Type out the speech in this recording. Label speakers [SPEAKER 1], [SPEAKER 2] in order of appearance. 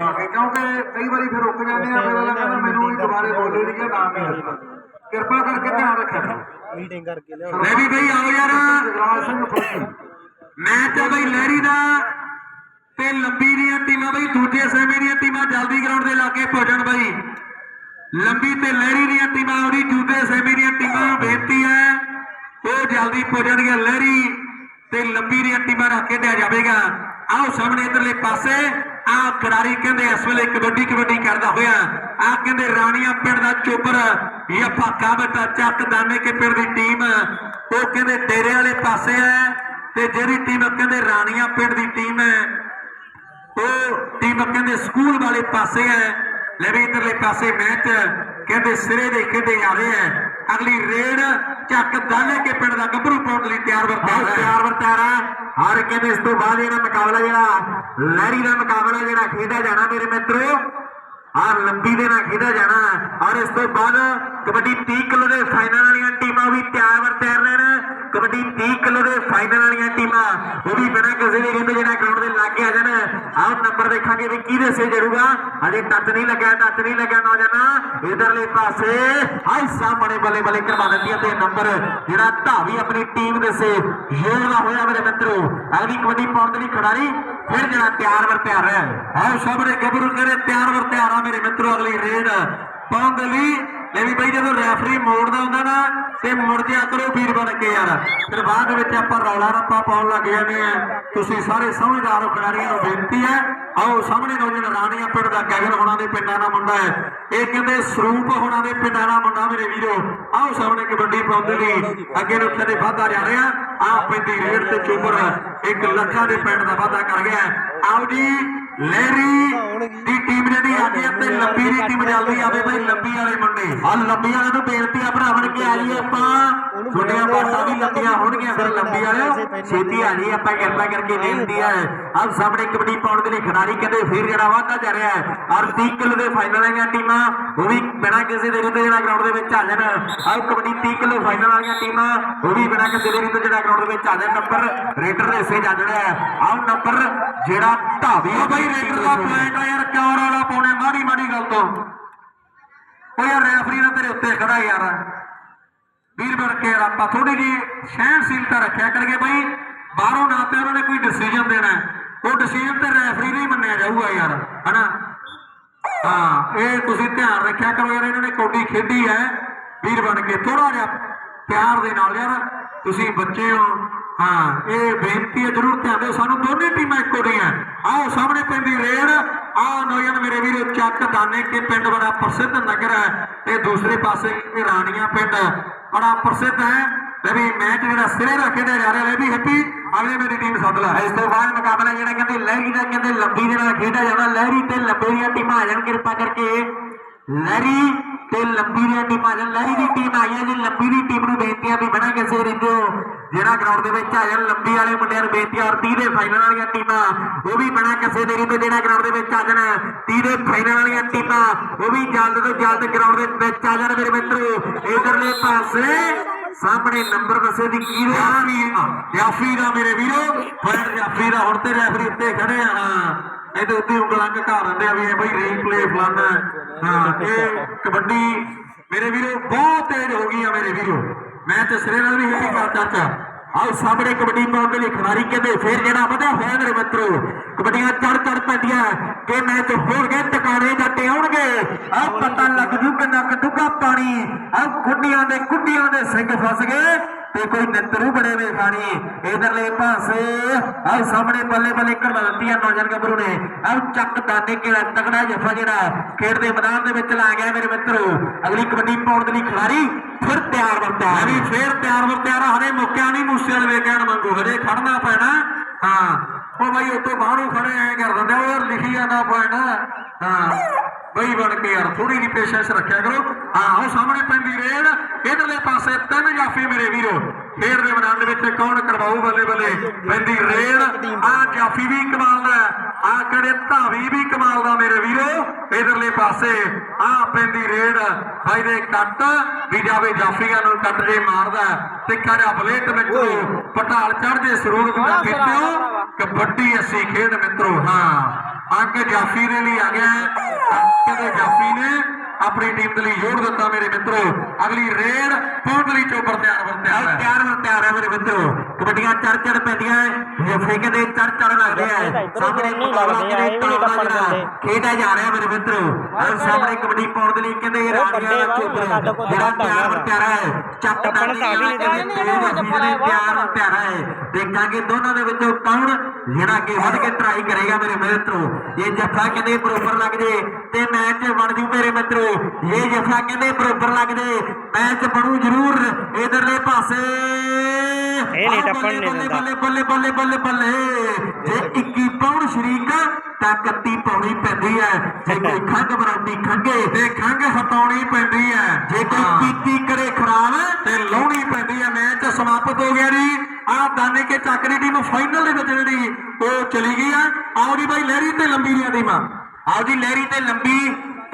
[SPEAKER 1] ਕਿਉਂਕਿ ਕਈ ਵਾਰੀ ਫਿਰ ਰੁਕ ਜਾਂਦੇ ਆ ਫਿਰ ਅਗਲਾ ਕਹਿੰਦਾ ਮੈਨੂੰ ਵੀ ਦੁਬਾਰੇ ਬੋਲੇ ਨਹੀਂ ਨਾ ਮਿਲਦਾ ਕਿਰਪਾ ਕਰਕੇ ਧਿਆਨ ਰੱਖਿਆ ਕਰੋ।
[SPEAKER 2] ਮੀਟਿੰਗ ਕਰਕੇ ਲਿਆ
[SPEAKER 3] ਲੈ ਵੀ ਬਈ ਆਓ ਯਾਰ।
[SPEAKER 1] ਜਗਰਾਜ ਸਿੰਘ ਫੌਜੀ
[SPEAKER 3] ਮੈਚ ਆ ਬਈ ਲਹਿਰੀ ਦਾ ਤੇ ਲੰਬੀ ਦੀਆਂ ਟੀਮਾਂ ਬਈ ਦੂਜੇ ਸੈਮੀ ਦੀਆਂ ਟੀਮਾਂ ਜਲਦੀ ਗਰਾਊਂਡ ਦੇ ਲਾਗੇ ਪਹੁੰਚਣ ਬਈ। ਲੰਬੀ ਤੇ ਲਹਿਰੀ ਦੀਆਂ ਟੀਮਾਂ ਉਹਦੀ ਦੂਜੇ ਸੈਮੀ ਦੀਆਂ ਟੀਮਾਂ ਨੂੰ ਬੇਨਤੀ ਹੈ ਉਹ ਜਲਦੀ ਪਹੁੰਚਣਗੀਆਂ ਲਹਿਰੀ ਤੇ ਲੰਬੀ ਦੀਆਂ ਟੀਮਾਂ ਨਾਲ ਖੇਡਿਆ ਜਾਵੇਗਾ। ਆਓ ਸਾਹਮਣੇ ਇਧਰਲੇ ਪਾਸੇ। ਆ ਖਿਡਾਰੀ ਕਹਿੰਦੇ ਇਸ ਵੇਲੇ ਕਬੱਡੀ ਕਬੱਡੀ ਕਰਦਾ ਹੋਇਆ। ਆ ਕਹਿੰਦੇ ਰਾਣੀਆਂ ਪਿੰਡ ਦਾ ਚੋਬਰ ਇਹ ਭਾਕਾ ਚੱਕ ਦਾਨੇ ਕੇ ਪਿੰਡ ਦੀ ਟੀਮ। ਉਹ ਕਹਿੰਦੇ ਡੇਰੇ ਵਾਲੇ ਪਾਸੇ ਹੈ ਤੇ ਜਿਹੜੀ ਟੀਮ ਕਹਿੰਦੇ ਰਾਣੀਆਂ ਪਿੰਡ ਦੀ ਟੀਮ ਹੈ, ਉਹ ਟੀਮ ਕਹਿੰਦੇ ਸਕੂਲ ਵਾਲੇ ਪਾਸੇ ਹੈ। ਲੈ ਵੀ ਇਧਰਲੇ ਪਾਸੇ ਮੈਚ ਕਹਿੰਦੇ ਸਿਰੇ ਦੇ ਖੇਡੇ ਆ ਰਹੇ ਹੈ। ਅਗਲੀ ਰੇਡ ਚੱਕ ਦਾਨੇ ਕੇ ਪਿੰਡ ਦਾ ਗੱਭਰੂ ਪਾਉਣ ਲਈ ਤਿਆਰ ਵਰ ਤਿਆਰ ਹੈ
[SPEAKER 1] ਤਿਆਰ ਕਹਿੰਦੇ ਇਸ ਤੋਂ ਬਾਅਦ ਜਿਹੜਾ ਮੁਕਾਬਲਾ ਜਿਹੜਾ, ਲਹਿਰੀ ਦਾ ਮੁਕਾਬਲਾ ਜਿਹੜਾ ਖੇਡਿਆ ਜਾਣਾ ਮੇਰੇ ਮਿੱਤਰੋ, ਆਹ ਲੰਬੀ ਦੇ ਨਾਲ ਖੇਡਿਆ ਜਾਣਾ ਔਰ ਇਸ ਤੋਂ ਬਾਅਦ ਕਬੱਡੀ 30 ਕਿਲੋ ਦੇ ਫਾਈਨਲ ਵਾਲੀਆਂ ਟੀਮਾਂ ਵੀ ਤਿਆਰ ਵਰ ਤਿਆਰ ਨੇ ਕਬੱਡੀ 30 ਕਿਲੋ ਦੇ ਫਾਈਨਲ ਵਾਲੀਆਂ ਟੀਮਾਂ ਉਹ ਵੀ ਬਿਨਾਂ ਕਿਸੇ ਦੇ ਕਹਿੰਦੇ ਜਿਹੜਾ ਲਾਗੇ ਆ ਜਾਣ, ਆਹ ਨੰਬਰ ਦੇਖਾਂਗੇ ਵੀ ਕਿਹਦੇ ਸੇ ਜੜੂਗਾ ਅਜੇ ਟੱਚ ਨਹੀਂ ਲੱਗਿਆ, ਟੱਚ ਨਹੀਂ ਲੱਗਿਆ ਨੌਜਵਾਨ। ਇਧਰਲੇ ਪਾਸੇ ਹਾਈ ਸਾਹਮਣੇ ਬੱਲੇ ਬੱਲੇ ਕਰਵਾ ਦਿੰਦੀ ਤੇ ਨੰਬਰ ਜਿਹੜਾ ਧਾਵੀ ਆਪਣੀ ਟੀਮ ਦੇ ਸੇ ਯੋਗਦਾ ਹੋਇਆ ਮੇਰੇ ਮਿੱਤਰੋ ਅਗਲੀ ਕਬੱਡੀ ਪਾਉਣ ਦੇ ਲਈ ਖਿਡਾਰੀ, ਫਿਰ ਜਿਹੜਾ ਤਿਆਰ ਵਰ ਤਿਆਰ ਹੈ।
[SPEAKER 3] ਆਓ ਸਾਹਮਣੇ ਗੱਭਰੂ ਕਰੇ ਤਿਆਰ ਵਰ ਤਿਆਰ ਆ ਮੇਰੇ ਮਿੱਤਰੋ, ਅਗਲੀ ਰੇਡ ਪਾਉਣ ਦੇ ਲਈ ਲੈ ਵੀ ਬਈ ਜਦੋਂ ਰੈਫਰੀ ਮੋੜਦਾ ਹੁੰਦਾ ਨਾ, ਤੇ ਮੁੜ ਜਿਆ ਕਰੋ ਵੀਰ ਬਣ ਕੇ ਯਾਰ। ਫਿਰ ਬਾਅਦ ਵਿੱਚ ਆਪਾਂ ਰੌਲਾ ਰੱਪਾ ਪਾਉਣ ਲੱਗ ਜਾਂਦੇ ਆ। ਤੁਸੀਂ ਸਾਰੇ ਸਮਝਦਾਰ ਖਿਡਾਰੀਆਂ ਨੂੰ ਬੇਨਤੀ ਹੈ, ਆਓ ਸਾਹਮਣੇ ਨੌਜਵਾਨ ਰਾਣੀਆਂ ਪਿੰਡ ਦਾ ਗਗਨ ਹੋਣਾ ਦੇ ਪਿੰਡਾਂ ਦਾ ਮੁੰਡਾ ਹੈ। ਇਹ ਕਹਿੰਦੇ ਸਰੂਪ ਹੋਣਾ ਦੇ ਪਿੰਡਾਂ ਦਾ ਮੁੰਡਾ ਮੇਰੇ ਵੀਰੋ। ਆਓ ਸਾਹਮਣੇ ਕਬੱਡੀ ਪਾਉਂਦੇ ਲਈ। ਅੱਗੇ ਨੂੰ ਕਦੇ ਵਾਧਾ ਜਾ ਰਿਹਾ। ਆ ਪੈਂਦੀ ਰੇਡ ਤੇ ਚੋਬਰ ਇੱਕ ਲੱਖਾਂ ਦੇ ਪਿੰਡ ਦਾ ਵਾਧਾ ਕਰ ਗਿਆ। ਆਓ ਜੀ, ਲਹਿਰੀ ਦੀ ਟੀਮ ਜਿਹੜੀ ਆਗੇ ਤੇ ਲੰਬੀ ਦੀ ਟੀਮ ਜਲਦੀ ਆਵੇ ਬਈ ਲੰਬੀ ਵਾਲੇ ਮੁੰਡੇ।
[SPEAKER 1] ਆ ਲੰਬੀ ਵਾਲਿਆਂ ਨੂੰ ਬੇਨਤੀ ਆ ਭਰਾਵਣ ਕੇ ਆ ਜਾਈਏ ਆਪਾਂ ਛੋਟੀਆਂ ਬਾਤਾਂ ਵੀ ਲੰਬੀਆਂ ਹੋਣਗੀਆਂ, ਫਿਰ ਲੰਬੀ ਵਾਲਿਓ, ਛੇਤੀ ਆ ਜਾਈਏ ਆਪਾਂ ਕਿਰਪਾ ਕਰਕੇ ਬੇਨਤੀ ਹੈ। ਆਹ ਸਾਹਮਣੇ ਕਬੱਡੀ ਪਾਉਣ ਦੇ ਲਈ ਖਿਡਾਰੀ ਕਹਿੰਦੇ ਫਿਰ ਜਿਹੜਾ ਵਾਧਾ ਜਾ ਰਿਹਾ ਹੈ। ਔਰ 30 ਕਿਲੋ ਦੇ ਫਾਈਨਲ ਵਾਲੀਆਂ ਟੀਮਾਂ, ਉਹ ਵੀ ਬਿਨਾਂ ਕਿਸੇ ਦੇ ਰਿੱਤੇ ਜਿਹੜਾ ਗਰਾਊਂਡ ਦੇ ਵਿੱਚ ਆ ਜਾਣ। ਆਹ ਕਬੱਡੀ 30 ਕਿਲੋ ਫਾਈਨਲ ਵਾਲੀਆਂ ਟੀਮਾਂ, ਉਹ ਵੀ ਬਿਨਾਂ ਕਿਸੇ ਦੇ ਰਿੱਤੇ ਜਿਹੜਾ ਗਰਾਊਂਡ ਦੇ ਵਿੱਚ ਆ ਜਾਣ। ਨੰਬਰ ਰੇਡਰ ਦੇ ਸੇ ਜਾ ਜਿਹੜਾ ਆਹ ਨੰਬਰ ਜਿਹੜਾ ਢਾਬੀ
[SPEAKER 3] ਉਹ ਰੇਡਰ ਦਾ ਪੁਆਇੰਟ ਆ ਯਾਰ, ਕਿਉਂ ਰੌਲਾ ਪਾਉਣੇ ਮਾੜੀ ਮਾੜੀ ਗੱਲ ਤੋਂ। ਉਹ ਯਾਰ ਰੈਫਰੀ ਦਾ ਤੇਰੇ ਉੱਤੇ ਖੜਾ ਯਾਰ। ਵੀਰ ਬਣ ਕੇ ਯਾਰ ਆਪਾਂ ਥੋੜੀ ਜੀ ਸਹਿਣਸ਼ੀਲਤਾ ਰੱਖਿਆ ਕਰਕੇ ਬਾਈ। ਬਾਹਰੋਂ ਨਾ ਤੇ ਉਹਨਾਂ ਨੇ ਕੋਈ ਡਿਸੀਜਨ ਦੇਣਾ। ਉਹ ਡਿਸੀਜਨ ਤੇ ਰੈਫਰੀ ਨਹੀਂ ਮੰਨਿਆ ਜਾਊਗਾ ਯਾਰ, ਹਨਾ? ਹਾਂ, ਇਹ ਤੁਸੀਂ ਧਿਆਨ ਰੱਖਿਆ ਕਰੋ ਯਾਰ, ਇਹਨਾਂ ਨੇ ਕੌਡੀ ਖੇਡੀ ਹੈ। ਵੀਰ ਬਣ ਕੇ ਥੋੜਾ ਜਿਹਾ ਪਿਆਰ ਦੇ ਨਾਲ ਯਾਰ, ਤੁਸੀਂ ਬੱਚੇ ਹੋ। ਹਾਂ, ਇਹ ਬੇਨਤੀ ਹੈ, ਜਰੂਰ ਧਿਆਨ ਦਿਓ। ਸਾਨੂੰ ਦੋਨੇ ਟੀਮਾਂ ਇੱਕੋ ਦੀਆਂ ਆਓ, ਸਾਹਮਣੇ ਪੈਂਦੀ ਰੇਡ। ਆ ਨੌਜਵਾਨ ਮੇਰੇ ਵੀਰੋ ਚੱਕ ਦਾਨੇ ਕੇ ਪਿੰਡ ਬੜਾ ਪ੍ਰਸਿੱਧ ਨਗਰ ਹੈ। ਤੇ ਦੂਸਰੇ ਪਾਸੇ ਰਾਣੀਆਂ ਪਿੰਡ। ਬੜਾ ਪ੍ਰਸਿੱਧ ਹੈ। ਲੈ ਵੀ ਮੈਚ ਜਿਹੜਾ ਸਿਰੇ ਦਾ ਖੇਡਿਆ ਜਾ ਰਿਹਾ, ਲੈ ਵੀ ਹੈਪੀ ਅਗਲੇ ਮੇਰੀ ਟੀਮ ਸੱਦ ਲੈ।
[SPEAKER 1] ਇਸ ਤੋਂ ਬਾਅਦ ਮੁਕਾਬਲਾ ਜਿਹੜਾ ਕਹਿੰਦੇ ਲਹਿਰੀ ਦਾ ਕਹਿੰਦੇ ਲੰਬੀ ਦੇ ਨਾਲ ਖੇਡਿਆ ਜਾਣਾ ਲਹਿਰੀ ਤੇ ਲੰਬੇ ਦੀਆਂ ਟੀਮਾਂ ਆ ਜਾਣ, ਕਿਰਪਾ ਕਰਕੇ। ਲਹਿਰੀ ਤੇ ਲੰਬੀ ਦੀਆਂ ਟੀਮਾਂ ਆ ਜਾਣ ਦੀ ਟੀਮ ਆਈ ਹੈ, ਜੀ ਲੰਬੀ ਦੀ ਟੀਮ ਨੂੰ ਬੇਨਤੀ ਵੀ ਬਣਾ ਕਿਸੇ ਰਿੰਦੋ ਜਿਹੜਾ ਗਰਾਊਂਡ ਦੇ ਵਿੱਚ ਆ ਜਾਣ ਲੰਬੀ ਵਾਲੇ ਮੁੰਡਿਆਂ ਨੂੰ ਬੇਨਤੀ ਔਰ 30 ਦੇ ਫਾਈਨਲ ਵਾਲੀਆਂ ਟੀਮਾਂ, ਉਹ ਵੀ ਬਣਾ ਕਿਸੇ ਦੇ ਰਿੰਦੋ ਜਿਹੜਾ ਗਰਾਊਂਡ ਦੇ ਵਿੱਚ ਆ ਜਾਣ 30 ਦੇ ਫਾਈਨਲ ਵਾਲੀਆਂ ਟੀਮਾਂ, ਉਹ ਵੀ ਜਲਦ ਤੋਂ ਜਲਦ ਗਰਾਊਂਡ ਦੇ ਵਿੱਚ ਆ ਜਾਣ ਮੇਰੇ ਮਿੱਤਰੋ, ਇਧਰਲੇ ਪਾਸੇ ਸਾਹਮਣੇ ਨੰਬਰ ਦੱਸੇ ਦੀ ਕੀ
[SPEAKER 3] ਜਾਫੀ ਜਾਫੀ ਦਾ ਮੇਰੇ ਵੀਰੋ, ਫਰੈਂਡ ਜਾਫੀ ਦਾ, ਹੁਣ ਤੇ ਰੈਫਰੀ ਉੱਤੇ ਖੜੇ ਆ। ਇਹਦੇ ਉੱਤੇ ਉਂਗਲਾਂ ਘਕਾ ਦਿੰਦੇ ਆ ਵੀ ਇਹ ਬਈ ਰੀਪਲੇ ਫਲਾਨਾ ਹਾਂ। ਇਹ ਕਬੱਡੀ ਮੇਰੇ ਵੀਰੋ ਬਹੁਤ ਤੇਜ਼ ਹੋ ਗਈ ਆ ਮੇਰੇ ਵੀਰੋ। ਮੈਂ ਤੇ ਸਿਰੇ ਨਾਲ ਵੀ ਹੈਗੀ ਕਰ ਚਾਚਾ
[SPEAKER 1] ਆਓ ਸਾਹਮਣੇ ਕਬੱਡੀ ਪਾਉਣ ਦੇ ਲਈ ਖਿਡਾਰੀ ਕਹਿੰਦੇ, ਫੇਰ ਜਿਹੜਾ ਵਧਿਆ ਹੋਇਆ ਮੇਰੇ ਮਿੱਤਰੋ, ਕਬੱਡੀਆਂ ਚੜ ਚੜ ਪੈਂਦੀਆਂ। ਕਿ ਮੈਚ ਹੋਰ ਗਏ ਟਿਕਾਣੇ ਜੱਟੇ ਆਉਣਗੇ ਆ ਪਤਾ ਲੱਗ ਜੂ ਕਿੰਨਾ ਕਟੂਗਾ ਪਾਣੀ ਆ ਕੁੱਡੀਆਂ ਦੇ ਕੁੱਡੀਆਂ ਦੇ ਸਿੰਘ ਫਸ ਗਏ। ਤੇ ਕੋਈ ਨਿੱਤਰੂ ਬੜੇ ਵੇ ਖਾਣੀ ਇਧਰਲੇ ਪਾਸੇ ਆ ਸਾਹਮਣੇ ਬੱਲੇ ਬੱਲੇ ਕਰਵਾ ਦਿੱਤੀ ਆ ਨੌਜਵਾਨ ਗੱਭਰੂ ਨੇ। ਆ ਚੱਕ ਦਾਨੇ ਕਿਹੜਾ ਤਗੜਾ ਜਫਾ ਜਿਹੜਾ ਖੇਡ ਦੇ ਮੈਦਾਨ ਦੇ ਵਿੱਚ ਲਾ ਗਿਆ ਮੇਰੇ ਮਿੱਤਰੋ। ਅਗਲੀ ਕਬੱਡੀ ਪਾਉਣ ਦੇ ਲਈ ਖਿਡਾਰੀ ਫਿਰ ਤਿਆਰ ਵਰਤਿਆ
[SPEAKER 3] ਮੈਂ ਵੀ ਫੇਰ ਤਿਆਰ ਵਰ ਤਿਆਰ ਹਰੇ ਮੁੱਕਿਆ ਨਹੀਂ ਮੂਸੇ ਵਾਲੇ ਕਹਿਣ ਮੰਗੂ ਹਰੇ ਖੜਨਾ ਪੈਣਾ। ਹਾਂ। ਉਹ ਬਾਈ ਉੱਤੋਂ ਬਾਹਰੋਂ ਖੜੇ ਐ ਕਰ ਦਿੰਦੇ ਆ, ਉਹ ਲਿਖੀ ਜਾਂਦਾ ਪੁਆਇੰਟ ਹਾਂ। ਬਈ ਬਣ ਕੇ ਯਾਰ ਥੋੜੀ ਜਿਹੀ ਪੇਸ਼ੈਂਸ ਰੱਖਿਆ ਕਰੋ। ਹਾਂ ਉਹ ਸਾਹਮਣੇ ਪੈਂਦੀ ਰੇਡ। ਇਧਰਲੇ ਪਾਸੇ ਤਿੰਨ ਜਾਫੀ ਮੇਰੇ ਵੀਰੋ। ਖੇਡ ਦੇ ਮੈਦਾਨ ਦੇ ਵਿੱਚ ਕੌਣ ਕਰਵਾਊ ਬੱਲੇ ਬੱਲੇ? ਪੈਂਦੀ ਰੇਡ। ਆ ਜਾਫੀ ਵੀ ਕਮਾਲ ਦਾ ਆ ਕਿਹੜੇ ਧਾਵੀ ਵੀ ਕਮਾਲ ਦਾ ਮੇਰੇ ਵੀਰੋ। ਇਧਰਲੇ ਪਾਸੇ ਆ ਪੈਂਦੀ ਰੇਡ। ਭਾਈ ਦੇ ਕੱਟ ਵੀ ਜਾਵੇ ਜਾਫੀਆਂ ਨੂੰ ਕੱਟ ਜੇ ਮਾਰਦਾ ਤਿੱਖਾ ਜਿਹਾ ਬਲੇਟ ਮਿੱਤਰੋ ਪਟਾਲ ਚੜ ਜੇ ਸਰੂਰ ਦਾ ਖੇਡਿਓ ਕਬੱਡੀ ਅਸੀਂ ਖੇਡ ਮਿੱਤਰੋ ਹਾਂ। ਅੰਕ ਜਾਫੀ ਦੇ ਲਈ ਆ ਗਿਆ ਹੈ। ਕਹਿੰਦੇ ਜਾਫੀ ਨੇ ਆਪਣੀ ਟੀਮ ਦੇ ਲਈ ਜੋੜ ਦਿੱਤਾ ਮੇਰੇ ਮਿੱਤਰੋ। ਅਗਲੀ ਰੇਡ ਪਹੁੰਚ ਲਈ ਚੋਬਰ ਤਿਆਰ ਬਰ ਤਿਆਰ ਹੈ।
[SPEAKER 1] ਤਿਆਰ ਹੋ ਤਿਆਰ ਹੈ ਮੇਰੇ ਮਿੱਤਰੋ। ਕਬੱਡੀਆਂ ਚੜ ਚੜ ਪੈਂਦੀਆਂ ਜਿਵੇਂ ਕਹਿੰਦੇ ਚੜ ਚੜ ਲੱਗਦੇ ਆ ਸਾਹਮਣੇ ਮੁਕਾਬਲਾ ਕਿਹਦੇ ਤਾਉਣਾ ਜਿਹੜਾ ਖੇਡਿਆ ਜਾ ਰਿਹਾ ਮੇਰੇ ਮਿੱਤਰੋ। ਔਰ ਸਾਹਮਣੇ ਕਬੱਡੀ ਪਾਉਣ ਦੇ ਲਈ ਕਹਿੰਦੇ ਇਹ ਰਾਜਿਆਂ ਦਾ ਚੋਬਰ ਜਿਹੜਾ ਤਿਆਰ ਹੋ। ਤਿਆਰ ਹੈ ਤੇਜ਼ ਜਿਹੜੇ ਤਿਆਰ ਹੋ ਤਿਆਰ ਹੈ। ਦੇਖਾਂਗੇ ਦੋਨਾਂ ਦੇ ਵਿੱਚੋਂ ਕੌਣ ਜਿਹੜਾ ਅੱਗੇ ਵੱਧ ਕੇ ਟਰਾਈ ਕਰੇਗਾ ਮੇਰੇ ਮਿੱਤਰੋ ਇਹ ਜੱਫਾ ਕਹਿੰਦੇ ਬਰੋਬਰ ਲੱਗ ਜੇ ਤੇ ਮੈਚ ਬਣ ਜੂ ਮੇਰੇ ਮਿੱਤਰੋ ਇਹ ਜੱਫਾ ਕਹਿੰਦੇ ਬਰੋਬਰ ਲੱਗ ਜੇ ਮੈਚ ਬਣੂ ਜ਼ਰੂਰ ਇਧਰਲੇ ਪਾਸੇ।
[SPEAKER 2] ਇਹ ਨਹੀਂ ਟੱਪਣ ਨਹੀਂ ਦਿੰਦਾ।
[SPEAKER 1] ਬੱਲੇ ਬੱਲੇ ਬੱਲੇ ਬੱਲੇ ਬੱਲੇ। ਜੇ 21 ਪੌਣ ਸ਼ਰੀਕ ਤਾਂ 31 ਪੌਣੀ ਪੈਂਦੀ ਹੈ ਜੇ ਕੋਈ ਖੰਗ ਬਰਾਉਂਦੀ ਖੰਗੇ
[SPEAKER 3] ਤੇ ਖੰਗ ਹਟਾਉਣੀ ਪੈਂਦੀ ਹੈ
[SPEAKER 1] ਜੇ ਕੋਈ ਪੀਤੀ ਕਰੇ ਖਰਾਬ
[SPEAKER 3] ਤੇ ਲਾਉਣੀ ਪੈਂਦੀ ਹੈ ਮੈਚ ਸਮਾਪਤ ਹੋ ਗਿਆ ਜੀ। ਆ ਦਾਨੇ ਕੇ ਚੱਕਰੀ ਟੀਮ ਫਾਈਨਲ ਦੇ ਵਿੱਚ ਜਿਹੜੀ ਉਹ ਚਲੀ ਗਈ ਆ। ਆਓ ਜੀ ਬਾਈ ਲਹਿਰੀ ਤੇ ਲੰਬੀ ਦੀਆਂ ਟੀਮਾਂ।
[SPEAKER 1] ਆਓ ਜੀ ਲਹਿਰੀ ਤੇ ਲੰਬੀ